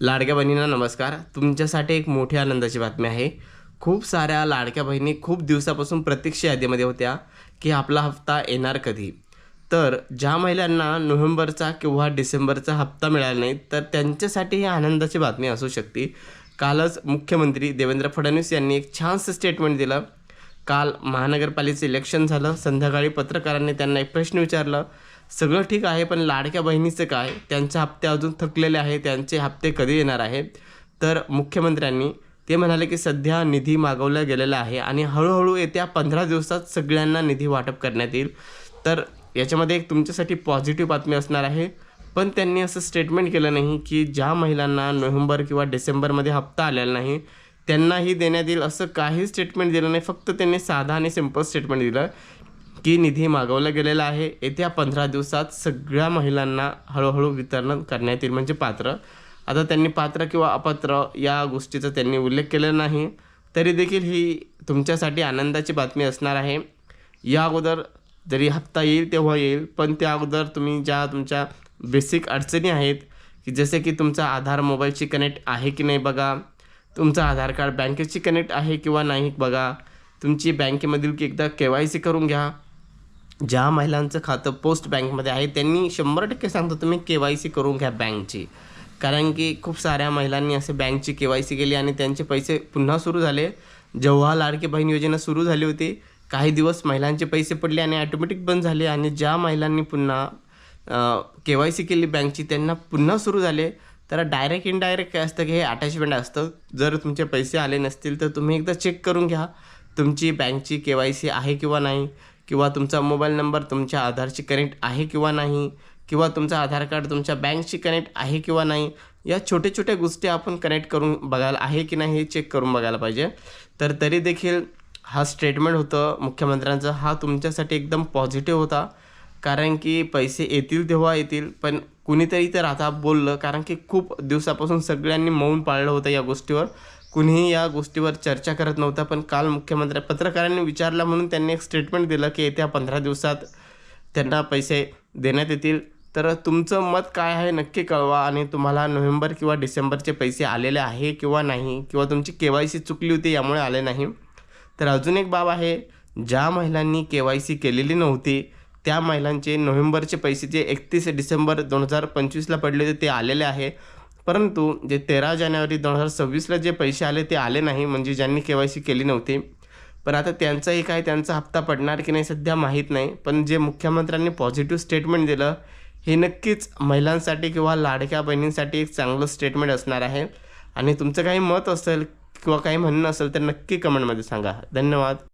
लाडक्या बहिणींना नमस्कार. तुमच्यासाठी एक मोठी आनंदाची बातमी आहे. खूप साऱ्या लाडक्या बहिणी खूप दिवसापासून प्रतीक्षा यादीमध्ये होत्या की आपला हप्ता येणार कधी. तर ज्या महिलांना नोव्हेंबरचा किंवा डिसेंबरचा हप्ता मिळाला नाही तर त्यांच्यासाठी ही आनंदाची बातमी असू शकते. कालच मुख्यमंत्री देवेंद्र फडणवीस यांनी एक छानसं स्टेटमेंट दिलं. काल महानगरपालिकेचं इलेक्शन झालं. संध्याकाळी पत्रकारांनी त्यांना एक प्रश्न विचारला. सगळं ठीक आहे पण लाडक्या बहिणीचं काय? त्यांचे हप्ते अजून थकलेले आहे त्यांचे हप्ते कधी येणार आहेत? तर मुख्यमंत्र्यांनी ते म्हणाले की सध्या निधी मागवला गेलेला आहे आणि हळूहळू येत्या पंधरा दिवसात सगळ्यांना निधी वाटप करण्यात येईल. तर याच्यामध्ये एक तुमच्यासाठी पॉझिटिव्ह बातमी असणार आहे. पण त्यांनी असं स्टेटमेंट केलं नाही की ज्या महिलांना नोव्हेंबर किंवा डिसेंबरमध्ये हप्ता आलेला नाही त्यांनाही देण्यात येईल असं काही स्टेटमेंट दिलं नाही. फक्त त्यांनी साधा आणि सिंपल स्टेटमेंट दिलं की निधी मागवला गेलेला आहे. येत्या पंधरा दिवसात सगळ्या महिलांना हळूहळू वितरण करण्यात येईल म्हणजे पात्र. आता त्यांनी पात्र किंवा अपात्र या गोष्टीचा त्यांनी उल्लेख केलेला नाही. तरी देखील ही तुमच्यासाठी आनंदाची बातमी असणार आहे. या अगोदर जरी हप्ता येईल तेव्हा येईल पण त्या अगोदर तुम्ही ज्या तुमच्या बेसिक अडचणी आहेत की जसे की तुमचा आधार मोबाईलची कनेक्ट आहे की नाही बघा तुमचं आधार कार्ड बँकेची कनेक्ट आहे किंवा नाही बघा तुमची बँकेमधील की एकदा के वाय सी करून घ्या ज्या महिलांचं खातं पोस्ट बँकमध्ये आहे त्यांनी शंभर टक्के सांगतो तुम्ही के वाय सी करून घ्या बँकची. कारण की खूप साऱ्या महिलांनी असे बँकची के वाय सी केली आणि त्यांचे पैसे पुन्हा सुरू झाले. जेव्हा लाडकी बहीण योजना सुरू झाली होती काही दिवस महिलांचे पैसे पडले आणि ॲटोमॅटिक बंद झाले आणि ज्या महिलांनी पुन्हा के वाय सी केली बँकची त्यांना पुन्हा सुरू झाले. तर डायरेक्ट इनडायरेक्ट काय असतं की हे अटॅचमेंट असतं. जर तुमचे पैसे आले नसतील तर तुम्ही एकदा चेक करून घ्या तुमची बँकची के वाय सी आहे किंवा नाही. किंवा तुमचा मोबाईल नंबर तुमच्या आधारशी कनेक्ट आहे किंवा नाही किंवा तुमचं आधार कार्ड तुमच्या बँकशी कनेक्ट आहे किंवा नाही या छोट्या छोट्या गोष्टी आपण कनेक्ट करून बघायला आहे की नाही हे चेक करून बघायला पाहिजे. तर तरी देखील हा स्टेटमेंट होतं मुख्यमंत्र्यांचा हा तुमच्यासाठी एकदम पॉझिटिव्ह होता. कारण की पैसे येतील तेव्हा येतील पण कुणीतरी तर आता बोललं कारण की खूप दिवसापासून सगळ्यांनी मौन पाळलं होतं या गोष्टीवर. कुणीही या गोष्टीवर चर्चा करत नव्हता पण काल मुख्यमंत्री पत्रकारांनी विचारला म्हणून त्यांनी एक स्टेटमेंट दिलं की येत्या पंधरा दिवसात त्यांना पैसे देण्यात येतील. तर तुमचं मत काय आहे नक्की कळवा आणि तुम्हाला नोव्हेंबर किंवा डिसेंबरचे पैसे आलेले आहे किंवा नाही किंवा तुमची के वाय सी चुकली होती यामुळे आले नाही? तर अजून एक बाब आहे ज्या महिलांनी के वाय सी केलेली नव्हती त्या महिलांचे नोव्हेंबरचे पैसे जे एकतीस डिसेंबर दोन हजार पंचवीसला पडले होते ते आलेले आहे. परंतु जे तेरा जानेवारी दोन हजार सव्वीसला जे पैसे आले ते आले नाही. म्हणजे ज्यांनी के वाय सी केली नव्हती. पण आता त्यांचाही काय त्यांचा हप्ता पडणार की नाही सध्या माहीत नाही. पण जे मुख्यमंत्र्यांनी पॉझिटिव्ह स्टेटमेंट दिलं हे नक्कीच महिलांसाठी किंवा लाडक्या बहिणींसाठी एक चांगलं स्टेटमेंट असणार आहे. आणि तुमचं काही मत असेल किंवा काही म्हणणं असेल तर नक्की कमेंटमध्ये सांगा. धन्यवाद.